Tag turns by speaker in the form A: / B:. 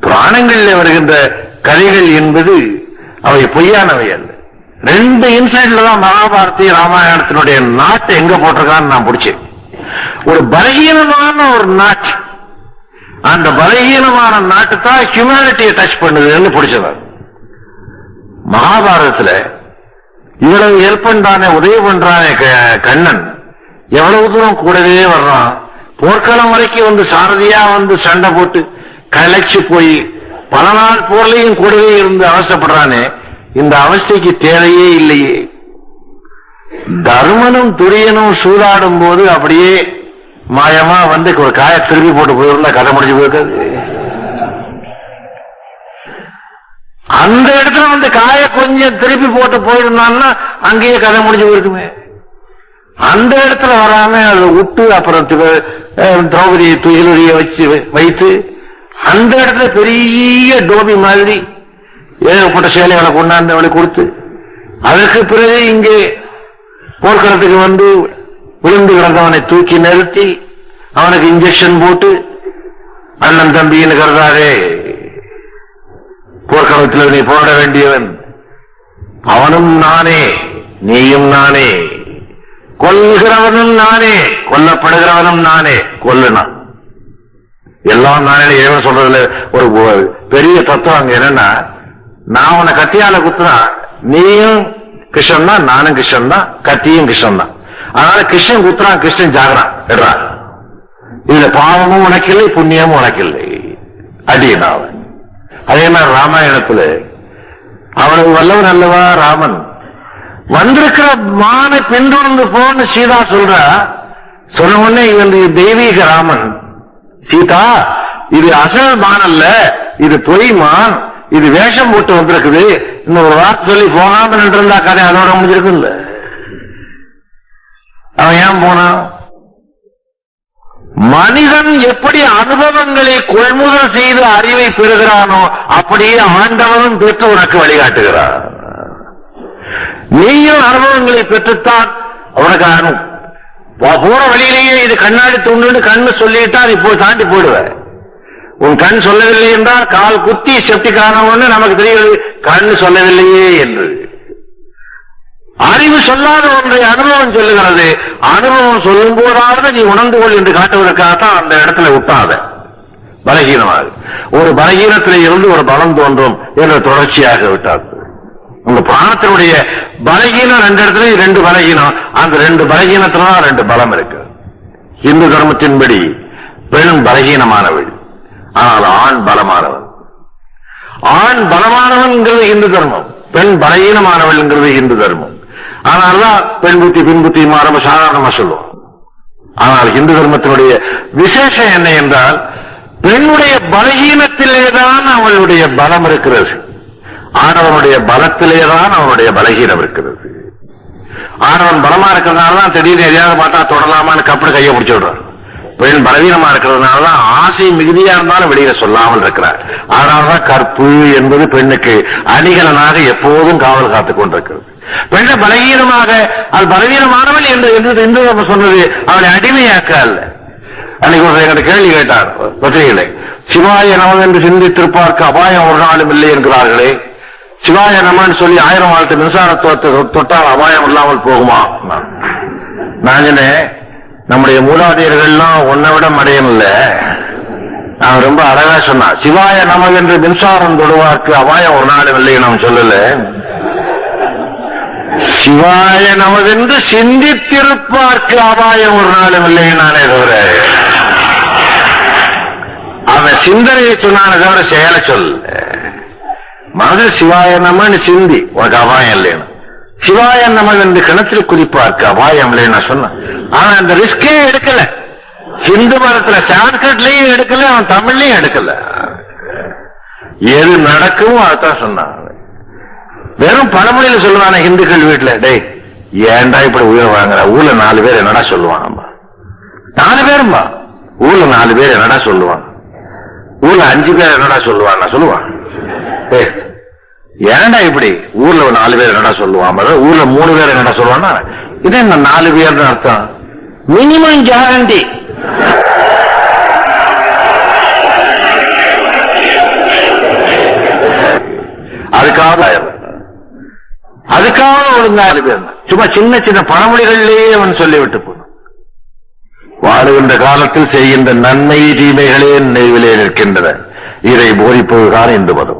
A: புராணங்களில் வருகின்ற கதைகள் என்பது அவை பொய்யானவை அல்ல. ரெண்டு இன்சைட்ல தான் மகாபாரதி ராமாயணத்தினுடைய நாட்டை எங்க போட்டிருக்கான்னு நான் பிடிச்சேன். ஒரு பலகீனமான ஒரு நாட்டு. அந்த பலகீனமான நாட்டு தான் ஹியூமனிட்டியை டச் பண்ணுதுன்னு பிடிச்சது மகாபாரதத்துல இவ்வளவு ஹெல்ப் பண்றானே உதவி பண்றானே க- கண்ணன் எவ்வளவு தூரம் கூடவே வர்றான். போர்க்களம் வரைக்கும் வந்து சாரதியா வந்து சண்டை போட்டு கலைச்சு போய் பல நாள் போர்லையும் கூடவே இருந்து அவசப்படுறானே இந்த அவஸ்தைக்கு தேவையே இல்லையே. தர்மனும் துரியனும் சூதாடும் போது அப்படியே மாயமா வந்து ஒரு காய திருப்பி போட்டு போயிருந்தா கதை முடிஞ்சு போயிருக்காது. அந்த இடத்துல வந்து காய கொஞ்சம் திருப்பி போட்டு போயிருந்தான்னா அங்கேயே கதை முடிஞ்சு போயிருக்குமே. அந்த இடத்துல வராம அதை விட்டு அப்புறம் திரௌபதியை துயிலுடைய வச்சு வைத்து அந்த இடத்துல பெரிய டோபி மாதிரி ஏகப்பட்ட சேலைகளை கொண்டாந்து அவளை கொடுத்து? அதற்கு பிறகு இங்கே போர்க்களத்துக்கு வந்து விழுந்து கிடந்தவனை தூக்கி நிறுத்தி அவனுக்கு இன்ஜெக்ஷன் போட்டு அண்ணன் தம்பின்னு கருதாரே போர்க்களத்தில் நீ போட வேண்டியவன் அவனும் நானே நீயும் நானே. கொல்கிறவனும் நானே கொல்லப்படுகிறவனும் நானே. கொல்லுனான் எல்லாம் நானே இறைவன் சொல்றதுல ஒரு பெரிய தத்துவம் அங்க என்னன்னா நான் உன்னை கத்தியால குத்துனா நீயும் கிருஷ்ணன் தான் நானும் கிருஷ்ணன் தான் கத்தியும் கிருஷ்ணன் தான். அதனால கிருஷ்ணன் குத்துறான் கிருஷ்ணன் ஜாகிறான் எடுறான் இதுல பாவமும் உனக்கில்லை புண்ணியமும் உனக்கில்லை அடியன் அவன். அதே மாதிரி ராமாயணத்துல அவனுக்கு வல்லவன் அல்லவா ராமன்? வந்திருக்கிற மானை பின்தொடர்ந்து போன்னு சீதா சொல்றா சொன்ன உடனே இவன் தெய்வீக ராமன் சீதா இது அசல் மான் அல்ல இது பொய் மான் இது வேஷம் போட்டு வந்திருக்குது. இன்னும் ஒரு வார்த்தை சொல்லி போகாம நின்றிருந்தா கதை அதோட முடிஞ்சிருக்குல்ல அவன் ஏன் போனான்? மனிதன் எப்படி அனுபவங்களை கொள்முதல் செய்து அறிவை பெறுகிறானோ அப்படியே ஆண்டவனும் பெற்று உனக்கு வழிகாட்டுகிறான். நீயும் அனுபவங்களை பெற்றுத்தான் உனக்கு போற வழியிலேயே இது கண்ணாடி துண்டுன்னு கண்ணு சொல்லிட்டா நீ போய் தாண்டி போடுவ உன் கண் சொல்லவில்லை என்றால் கால் குத்தி செப்டிக் ஆனவன்னு நமக்கு தெரியாது. கண் சொல்லவில்லையே என்று. அறிவு சொல்லாத ஒன்றை அனுபவம் சொல்லுகிறது. அனுபவம் சொல்லும் போதாவது நீ உணர்ந்து கொள் என்று காட்டுவதற்காகத்தான் அந்த இடத்துல விட்டாத பலகீனமாக. ஒரு பலகீனத்திலே இருந்து ஒரு பலம் தோன்றும் என்ற தொடர்ச்சியாக விட்டார் உங்க பிராணத்தினுடைய பலகீனம் ரெண்டு இடத்துல ரெண்டு பலகீனம். அந்த ரெண்டு பலகீனத்துலதான் ரெண்டு பலம் இருக்கு. இந்து தர்மத்தின்படி பெண் பலகீனமானவள் ஆனால் ஆண் பலமானவன் ஆண் பலமானவன்ங்கிறது இந்து தர்மம் பெண் பலகீனமானவள்ங்கிறது இந்து தர்மம். ஆனால்தான் பெண் புத்தி பின் புத்தி சாதாரணமா சொல்லுவோம். ஆனால் இந்து தர்மத்தினுடைய விசேஷம் என்ன என்றால் பெண்ணுடைய பலகீனத்திலேதான் அவளுடைய பலம் இருக்கிறது. ஆணவனுடைய பலத்திலேதான் அவனுடைய பலகீனம் இருக்கிறது. ஆனவன் பலமா இருக்கிறதுனால தான் திடீர்னு எதையாவது பார்த்தா தொடலாமான்னு கப்பல் கையை பிடிச்சி விடுறான். பெண் பலவீனமா இருக்கிறதுனால தான் ஆசை மிகுதியா இருந்தாலும் வெளியில சொல்லாமல் இருக்கிறார். அதனாலதான் கற்பு என்பது பெண்ணுக்கு அணிகலனாக எப்போதும் காவல் காத்துக் கொண்டிருக்கிறது. பெண்ணை பலகீனமாக அது பலவீனமானவள் என்று என்று என்று நம்ம சொன்னது அவளை அடிமையாக்க அல்ல. அன்னைக்கு ஒரு எங்கிட்ட கேள்வி கேட்டார் பத்திரிகளை சிவாய நமன் என்று சிந்தித்திருப்பார்க்கு அபாயம் ஒரு நாளும் இல்லை என்கிறார்களே. சிவாய நமன் சொல்லி ஆயிரம் வாழ்த்து மின்சாரத்துவத்தை தொட்டால் அபாயம் இல்லாமல் போகுமா? நான் சொன்னேன் நம்முடைய மூலாதையர்கள்லாம் ஒன்னை விட மடையன் நான் ரொம்ப அழகா சொன்னா சிவாய நம என்று மின்சாரம் தொடுவார்க்கு அபாயம் ஒரு நாளும் இல்லை நாம் சொல்லல. சிவாய நமதென்று சிந்தித்திருப்பார்க்கு அபாயம் ஒரு நாளும் இல்லை நானே தவிர. அவன் சிந்தனையை சொன்னான தவிர செயலை சொல்ல மனத சிவாய நமன்னு சிந்தி உனக்கு அபாயம் இல்லைன்னு. சிவாய நமது என்று கிணத்தில் குதிப்பார்க்கு அபாயம் இல்லைன்னு நான் சொன்னேன். ஆனா அந்த ரிஸ்கே எடுக்கல. ஹிந்து மதத்துல சான்ஸ்கிரிட்லயும் எடுக்கல அவன் தமிழ்லயும் எடுக்கல. எது நடக்கும் அதான் சொன்னான் வெறும் பழமொழியில சொல்லுவான ஹிந்துக்கள் வீட்டுல டேய் ஏன்டா இப்படி உயிர் வாங்குற? ஊர்ல நாலு பேர் என்னடா சொல்லுவான் நாலு பேரும்பா ஊர்ல நாலு பேர் என்னடா சொல்லுவான் ஊர்ல அஞ்சு பேர் என்னடா சொல்லுவான் சொல்லுவான். ஏய், ஏன்டா இப்படி? ஊர்ல ஒரு நாலு பேர் என்னடா சொல்லுவான்? ஊர்ல மூணு பேர் என்னடா சொல்லுவான்னா இது என்ன நாலு பேர் அர்த்தம்? மினிமம் கேரண்டி அதுக்காக அதுக்காக ஒரு நாலு பேர். சும்மா சின்ன சின்ன பழமொழிகளிலேயே அவன் சொல்லிவிட்டு போனான். வாழுகின்ற காலத்தில் செய்கின்ற நன்மை தீமைகளே நினைவிலே நிற்கின்றன. இதை போதிப்பதுதான் இந்து மதம்.